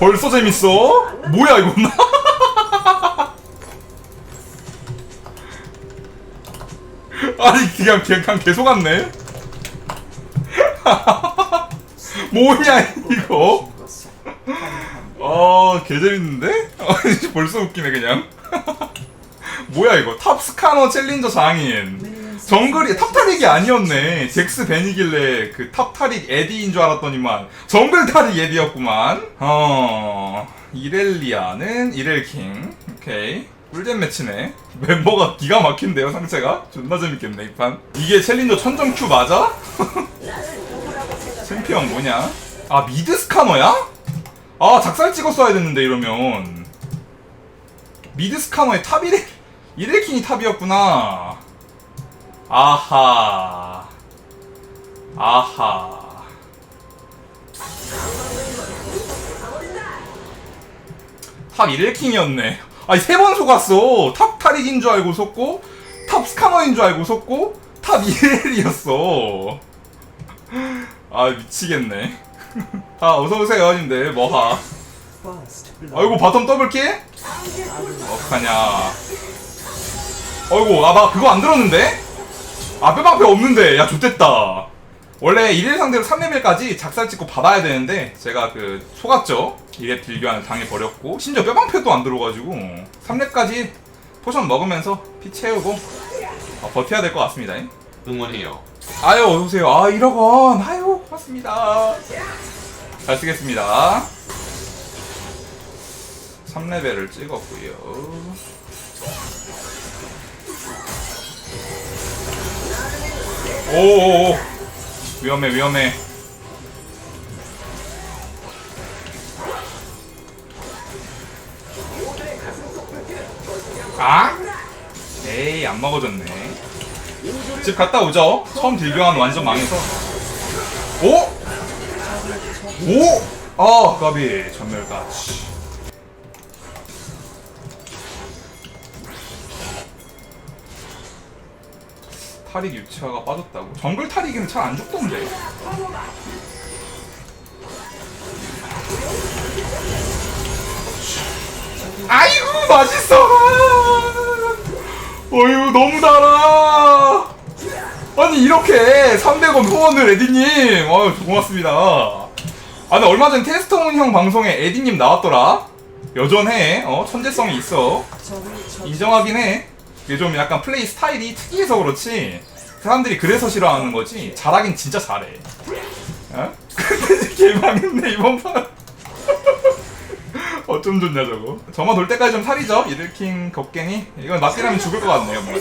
벌써 재밌어? 뭐야 이거 아니 그냥 그냥 계속 왔네? 뭐냐 이거? 아 개재밌는데? 아니 벌써 웃기네 그냥. 뭐야 이거? 탑 스카너 챌린저 장인. 정글이 탑타릭이 아니었네. 잭스 벤이길래 그 탑타릭 에디인 줄 알았더니만. 정글 타릭 에디였구만. 어 이렐리아는 이렐킹. 오케이 꿀잼 매치네. 멤버가 기가 막힌데요 상체가? 존나 재밌겠네 이판. 이게 챌린저 천점 큐 맞아? 챔피언 뭐냐? 아 미드 스카너야? 아 작살 찍었어야 됐는데 이러면. 미드 스카너의 탑 1일 1일킹이 탑이었구나. 아하. 아하. 탑 1일킹이었네 아니 세 번 속았어. 탑 타릭인 줄 알고 속고 탑 스카너인 줄 알고 속고 탑 1일이었어. 아 미치겠네. 아 어서 오세요 님들. 뭐하. 아이고 바텀 더블킬? 어떡하냐. 어이구 아나 그거 안 들었는데? 아 뼈방패 없는데. 야 좋댔다 원래 1일 상대로 3레벨까지 작살 찍고 받아야 되는데 제가 그 속았죠? 1회 딜교환을 당해버렸고 심지어 뼈방패도 안 들어가지고 3렙까지 포션 먹으면서 피 채우고 어, 버텨야 될 것 같습니다. 응원해요. 아유 어서오세요. 아 1억원 아유 고맙습니다. 잘 쓰겠습니다. 3레벨을 찍었고요. 오오오 위험해 위험해 아? 에이 안 먹어졌네 집 갔다 오죠. 처음 딜교환 완전 망해서. 오? 오? 아, 까비. 전멸까지. 탈익 유치화가 빠졌다고. 정글 탈익이는 잘 안 죽던데. 아이고, 맛있어! 어휴, 너무 달아! 아니 이렇게 300원 후원을 에디님 아유 고맙습니다 아 근데 얼마 전 테스트온 형 방송에 에디님 나왔더라 여전해 어 천재성이 있어 인정하긴 해 좀 약간 플레이 스타일이 특이해서 그렇지 사람들이 그래서 싫어하는 거지 잘하긴 진짜 잘해. 어? 근데 개망했네 이번 판. 어쩜 좋냐 저거? 저만 돌 때까지 좀 살이죠 이들킹 겁갱이? 이건 맞기라면 죽을 것 같네요 뭔가.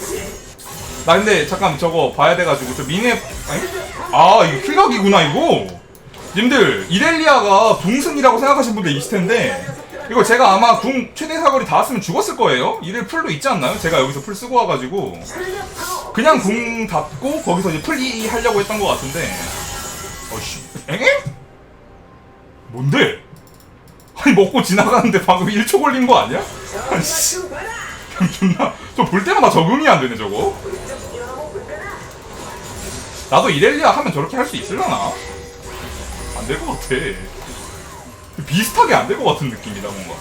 나 근데 잠깐 저거 봐야 돼가지고 저 미네 아니? 아 이거 킬각이구나 이거? 님들 이렐리아가 붕승이라고 생각하시는 분들 있을 텐데 이거 제가 아마 궁 최대 사거리 닿았으면 죽었을 거예요 이렐 풀도 있지 않나요? 제가 여기서 풀 쓰고 와가지고 그냥 궁 닿고 거기서 이제 풀이 하려고 했던 것 같은데 어씨 엥? 뭔데? 아니 먹고 지나가는데 방금 1초 걸린 거 아니야? 아니 씨 존나 저볼 때마다 적응이 안 되네 저거 나도 이렐리아 하면 저렇게 할 수 있을라나? 안 될 것 같아 비슷하게 안 될 것 같은 느낌이다 뭔가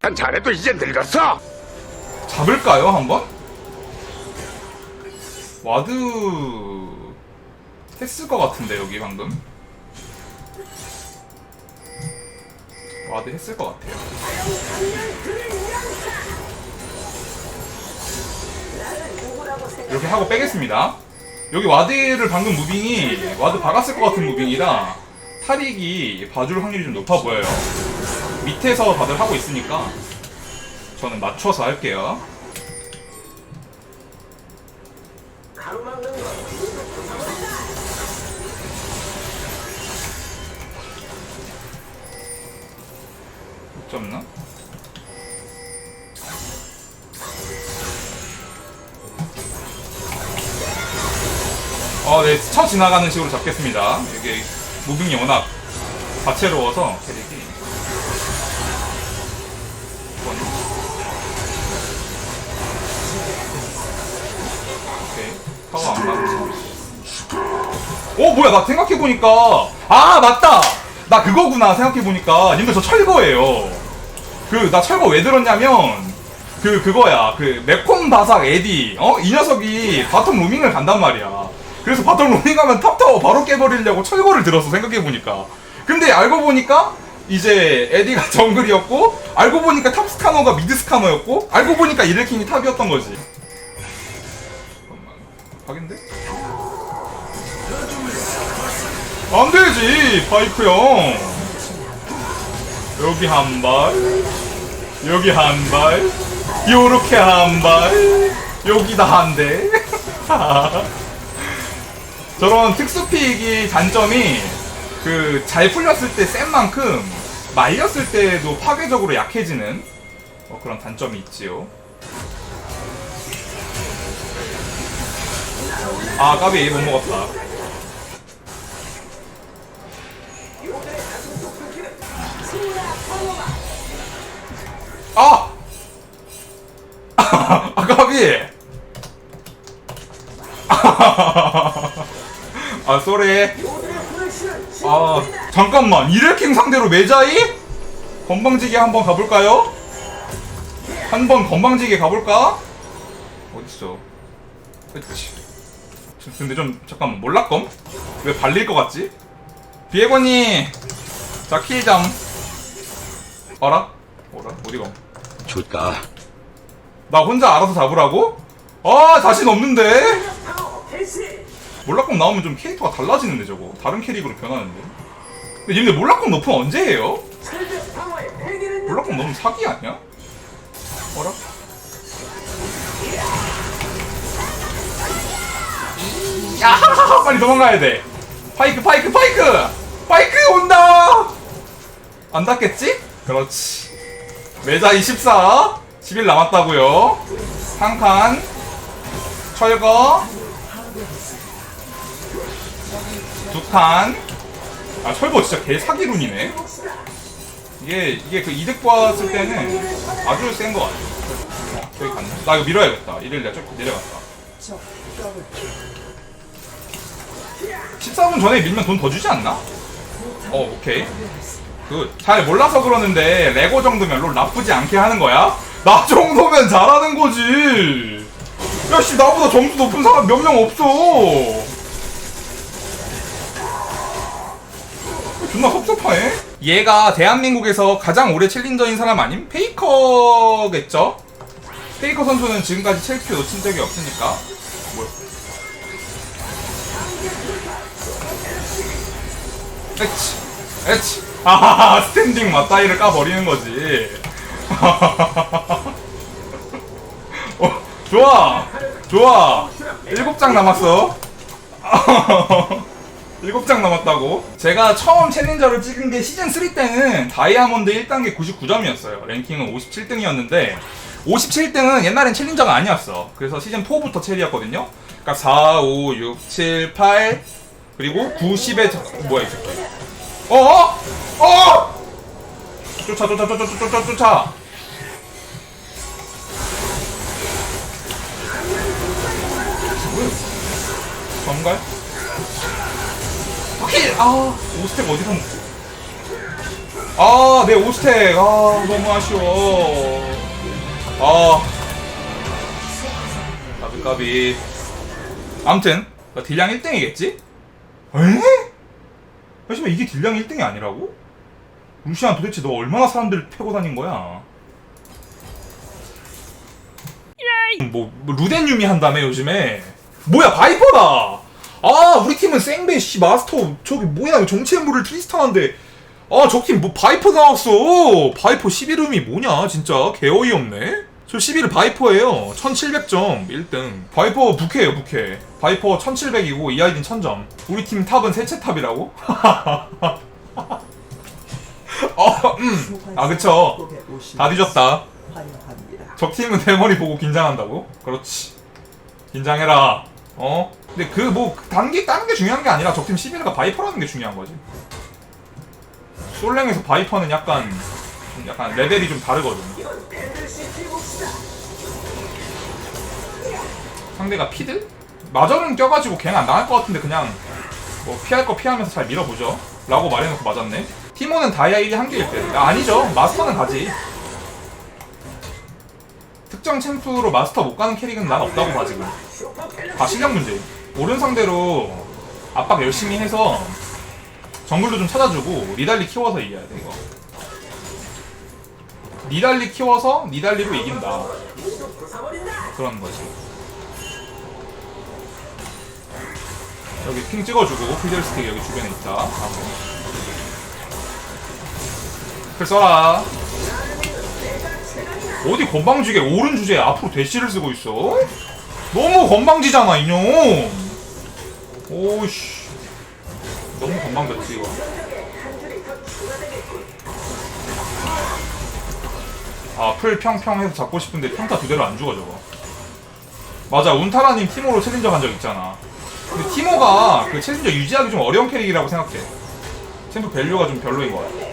난 잘해도 이제 늙었어. 잡을까요 한번? 와드 했을 것 같은데 여기 방금 와드 했을 것 같아요 이렇게 하고 빼겠습니다 여기 와드를 방금 무빙이 와드 박았을 것 같은 무빙이라 타릭이 봐줄 확률이 좀 높아 보여요 밑에서 다들 하고 있으니까 저는 맞춰서 할게요 못 잡나? 어, 네, 스쳐 지나가는 식으로 잡겠습니다. 이게 무빙이 워낙 다채로워서. 오, 뭐야, 나 생각해보니까. 아, 맞다! 나 그거구나, 생각해보니까. 님들 저 철거예요. 그, 나 철거 왜 들었냐면, 그, 그거야. 그, 매콤 바삭 에디, 어? 이 녀석이 바텀 로밍을 간단 말이야. 그래서 바텀 로밍 가면 탑타워 바로 깨버리려고 철거를 들었어, 생각해보니까. 근데 알고 보니까, 이제 에디가 정글이었고, 알고 보니까 탑 스카너가 미드 스카너였고, 알고 보니까 이르킹이 탑이었던 거지. 잠깐만. 각인데? 안 되지, 파이크 형. 여기 한 발, 여기 한 발, 요렇게 한 발, 여기다 한 대. 저런 특수픽이 단점이 그 잘 풀렸을 때 센 만큼 말렸을 때도 파괴적으로 약해지는 어, 그런 단점이 있지요. 아 까비 못 먹었다. 아! 아, 까비! 아, 쏘리. 아, 잠깐만. 이레킹 상대로 메자이? 건방지게 한번 가볼까요? 한번 건방지게 가볼까? 어딨어? 그치. 근데 좀, 잠깐만, 몰락검? 왜 발릴 것 같지? 비에고니! 자, 킬점. 어라? 어라? 어디가? 줄까? 나 혼자 알아서 잡으라고? 아 자신 없는데? 몰락검 나오면 좀 캐릭터가 달라지는데 저거. 다른 캐릭으로 변하는데. 근데 님들 몰락검 높은 언제 해요? 몰락검 너무 사기 아니야? 어라? 야 빨리 도망가야 돼. 파이크 파이크 파이크! 파이크 온다! 안 닿겠지? 그렇지. 매자 24 10일 남았다고요. 한칸 철거 두칸 아 철거 진짜 개 사기룬이네. 이게 이게 그 이득 봤을 때는 아주 센 거 같아. 어, 저기 갔네. 나 이거 밀어야겠다. 이를 내가 좀 내려갔다. 14분 전에 밀면 돈 더 주지 않나? 어 오케이. 굿잘 몰라서 그러는데 레고 정도면 롤 나쁘지 않게 하는 거야? 나 정도면 잘하는 거지. 야씨 나보다 점수 높은 사람 몇 명 없어 섭섭하네 얘가 대한민국에서 가장 오래 챌린저인 사람 아님? 페이커겠죠? 페이커 선수는 지금까지 첼큐 놓친 적이 없으니까. 뭐야 에치. 에치. 아하하 스탠딩 맞다이를 까버리는 거지. 어, 좋아. 좋아. 일곱 장 남았어 일곱 장 남았다고? 제가 처음 챌린저를 찍은 게 시즌 3 때는 다이아몬드 1단계 99점이었어요. 랭킹은 57등이었는데 57등은 옛날엔 챌린저가 아니었어. 그래서 시즌 4부터 챌이었거든요. 그러니까 4, 5, 6, 7, 8 그리고 9, 10에 뭐야 이 새끼. 어? 어? 쫓아 쫓아 쫓아 쫓아 쫓아 쫓아. 뭐야 정 갈? 오케이 아 오스텍 어디서 먹지? 아내 오스텍 아 너무 아쉬워 아 까비 까비 암튼 나 딜량 1등이겠지? 에? 하지만 이게 딜량 1등이 아니라고? 루시안 도대체 너 얼마나 사람들을 패고 다닌 거야? 뭐, 뭐 루덴 유미 한다며 요즘에 뭐야 바이퍼다 아 우리 팀은 생베 씨 마스터 저기 뭐야 정체물을 트리스탄한데. 아 저 팀 뭐 바이퍼 나왔어. 바이퍼 11음이 뭐냐 진짜. 개어이 없네. 저 11은 바이퍼예요. 1700점 1등. 바이퍼 부캐예요 부캐. 바이퍼 1700이고 이 아이딘 1000점. 우리 팀 탑은 세체 탑이라고? 어, 음. 아 그쵸. 다 뒤졌다 환영합니다. 적팀은 대머리 보고 긴장한다고? 그렇지. 긴장해라. 어? 근데 그 뭐 단계 다른 게 중요한 게 아니라 적팀 11가 바이퍼라는 게 중요한 거지. 솔랭에서 바이퍼는 약간 좀 약간 레벨이 좀 다르거든. 상대가 피드? 마저는 껴가지고 갱안 당할 것 같은데 그냥 뭐 피할 거 피하면서 잘 밀어보죠. 라고 말해놓고 맞았네. 티모는 다이아 1이 한 개일 때. 아, 아니죠. 마스터는 가지. 특정 챔프로 마스터 못 가는 캐릭은 난 없다고 봐 지금. 다 실력 문제. 오른 상대로 압박 열심히 해서 정글도 좀 찾아주고 니달리 키워서 이겨야 돼 이거. 니달리 키워서 니달리로 이긴다. 그런 거지. 여기 핑 찍어주고 피델 스틱 여기 주변에 있다. 하고. 글 써라. 어디 건방지게 오른 주제에 앞으로 대시를 쓰고 있어? 너무 건방지잖아 인형. 오씨. 너무 건방졌지 이거. 아, 풀 평평 해서 잡고 싶은데 평타 두 대로 안 죽어 저거. 맞아, 운타라님 티모로 챌린저 간 적 있잖아. 근데 티모가 그 챌린저 유지하기 좀 어려운 캐릭이라고 생각해. 챔프 밸류가 좀 별로인 것 같아.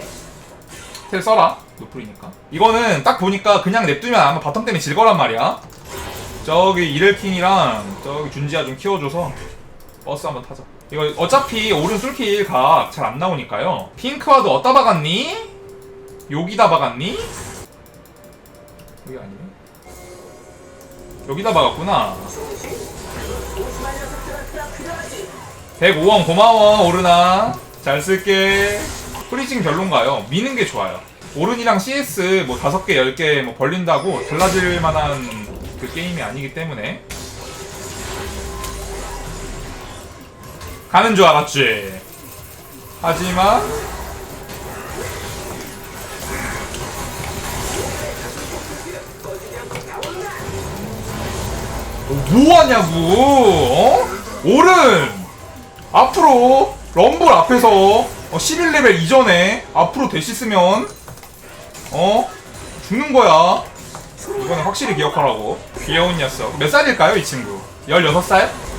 텔 써라. 노플이니까. 이거는 딱 보니까 그냥 냅두면 아마 바텀 때문에 질 거란 말이야. 저기 이렐킹이랑 저기 준지아 좀 키워줘서 버스 한번 타자. 이거 어차피 오른 솔킬 각잘 안 나오니까요. 핑크와도 어디다 박았니? 여기다 박았니? 여기 아니네. 여기다 박았구나. 105원 고마워 오르나 잘 쓸게 프리징 별론가요? 미는 게 좋아요 오른이랑 CS 뭐 5개 10개 뭐 벌린다고 달라질 만한 그 게임이 아니기 때문에 가는 줄 알았지. 하지만 어, 뭐하냐고 어? 오른! 앞으로 럼블 앞에서 어, 11레벨 이전에 앞으로 대시 쓰면 어? 죽는 거야. 이거는 확실히 기억하라고. 귀여운 녀석. 몇 살일까요 이 친구? 16살?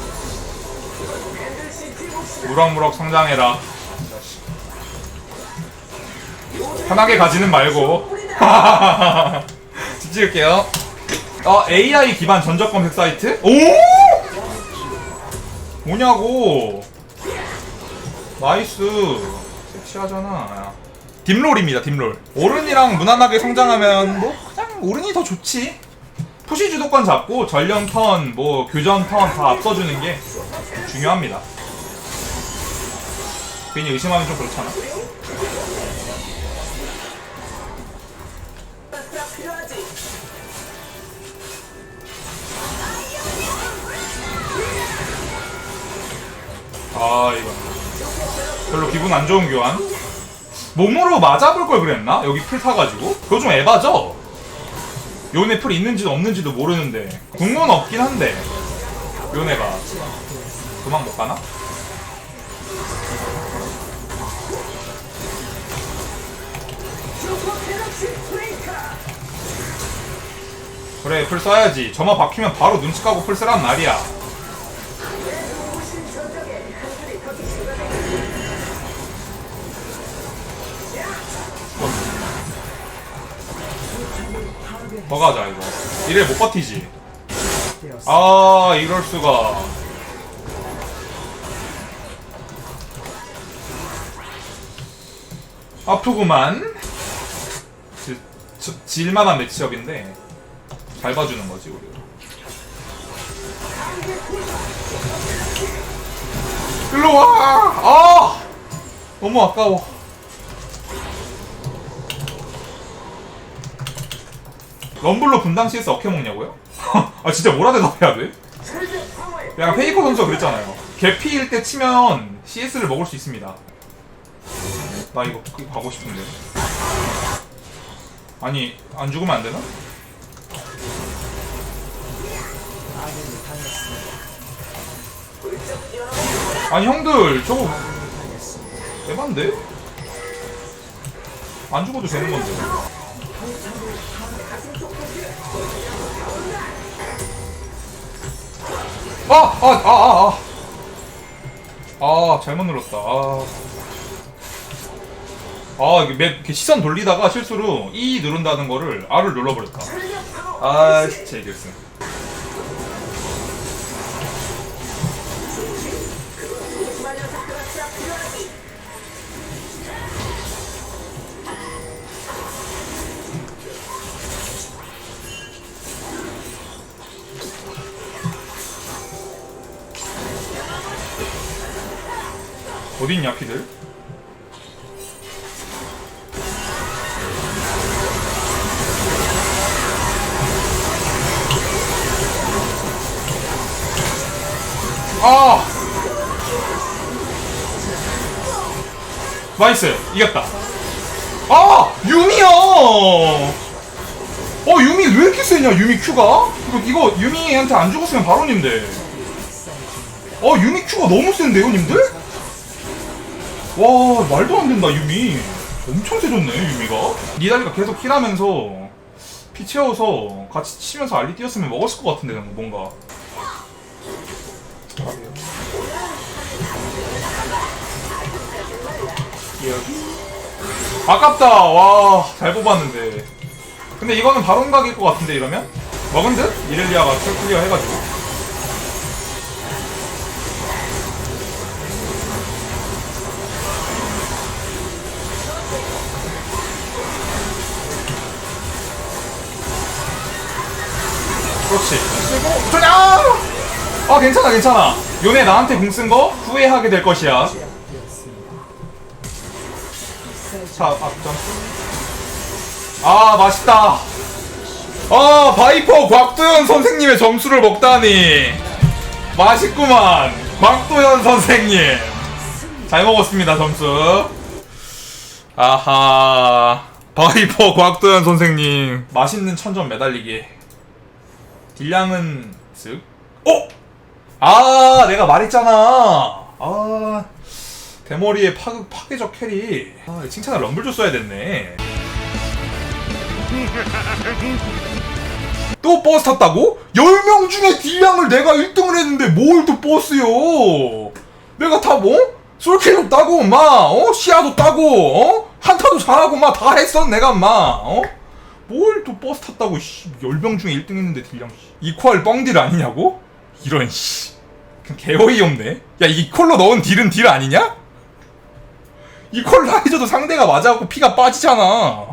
무럭무럭 성장해라. 편하게 가지는 말고. 집 찍을게요. 어 AI 기반 전적 검색 사이트? 오! 뭐냐고. 나이스. 섹시하잖아. 딥롤입니다 딥롤. 오른이랑 무난하게 성장하면 뭐 그냥 오른이 더 좋지. 푸시 주도권 잡고 전령 턴, 뭐 교전 턴 다 앞서주는 게 중요합니다 괜히 의심하면 좀 그렇잖아. 아 이거. 별로 기분 안 좋은 교환. 몸으로 맞아볼 걸 그랬나? 여기 풀 타가지고? 그거 좀 에바죠? 요네 풀 있는지도 없는지도 모르는데. 궁은 없긴 한데. 요네가. 도망 못 가나? 그래 풀 써야지. 저만 박히면 바로 눈치 까고 풀 쓰란 말이야. 더 가자 이거. 이래 못 버티지. 아 이럴 수가. 아프구만 질만한 매치업인데 잘 봐주는 거지 우리가 일로 와! 아! 너무 아까워. 럼블로 분당 CS 어떻게 먹냐고요? 아 진짜 뭐라 대답해야 돼? 약간 페이커 선수가 그랬잖아요. 개피일 때 치면 CS를 먹을 수 있습니다. 나 이거 그- 가고 싶은데. 아니 안 죽으면 안 되나? 아니 형들 저거 대반데? 안 죽어도 되는 건데. 아! 아! 아! 아! 아! 아 잘못 눌렀다 아, 아 이게 맵 이렇게 시선 돌리다가 실수로 E 누른다는 거를 R을 눌러버렸다 아 진짜 이겼어 어딨냐 피들? 아! 나이스 이겼다 아! 유미야! 어 유미 왜 이렇게 세냐 유미 Q가? 이거, 이거 유미한테 안 죽었으면 바론인데 어 유미 Q가 너무 센데요 님들? 와 말도 안 된다 유미 엄청 세졌네 유미가 니달리가 계속 힐하면서 피 채워서 같이 치면서 알리 뛰었으면 먹었을 것 같은데 뭔가 아깝다 와 잘 뽑았는데 근데 이거는 바론 각일 것 같은데 이러면? 먹은 듯? 이렐리아가 출 클리어 해가지고 그렇지. 쓰고 그냥 아 괜찮아 괜찮아. 요네 나한테 공 쓴 거 후회하게 될 것이야. 자, 아, 점프. 아 맛있다. 아 바이퍼 곽도현 선생님의 점수를 먹다니 맛있구만. 곽도현 선생님 잘 먹었습니다 점수. 아하 바이퍼 곽도현 선생님 맛있는 천점 매달리기. 딜량은 쓱. 어? 아, 내가 말했잖아. 아, 대머리의 파, 파괴적 캐리. 아, 칭찬을 럼블 줬어야 됐네. 또 버스 탔다고? 10명 중에 딜량을 내가 1등을 했는데 뭘 또 버스요? 내가 다 뭐? 솔킬도 따고, 마, 어? 시야도 따고, 어? 한타도 잘하고, 마, 다 했어, 내가, 마, 어? 뭘 또 버스 탔다고 씨 열병 중에 1등 했는데 딜량 씨. 이퀄 뻥딜 아니냐고? 이런 씨 개어이 없네 야 이퀄로 넣은 딜은 딜 아니냐? 이퀄 라이저도 상대가 맞아갖고 피가 빠지잖아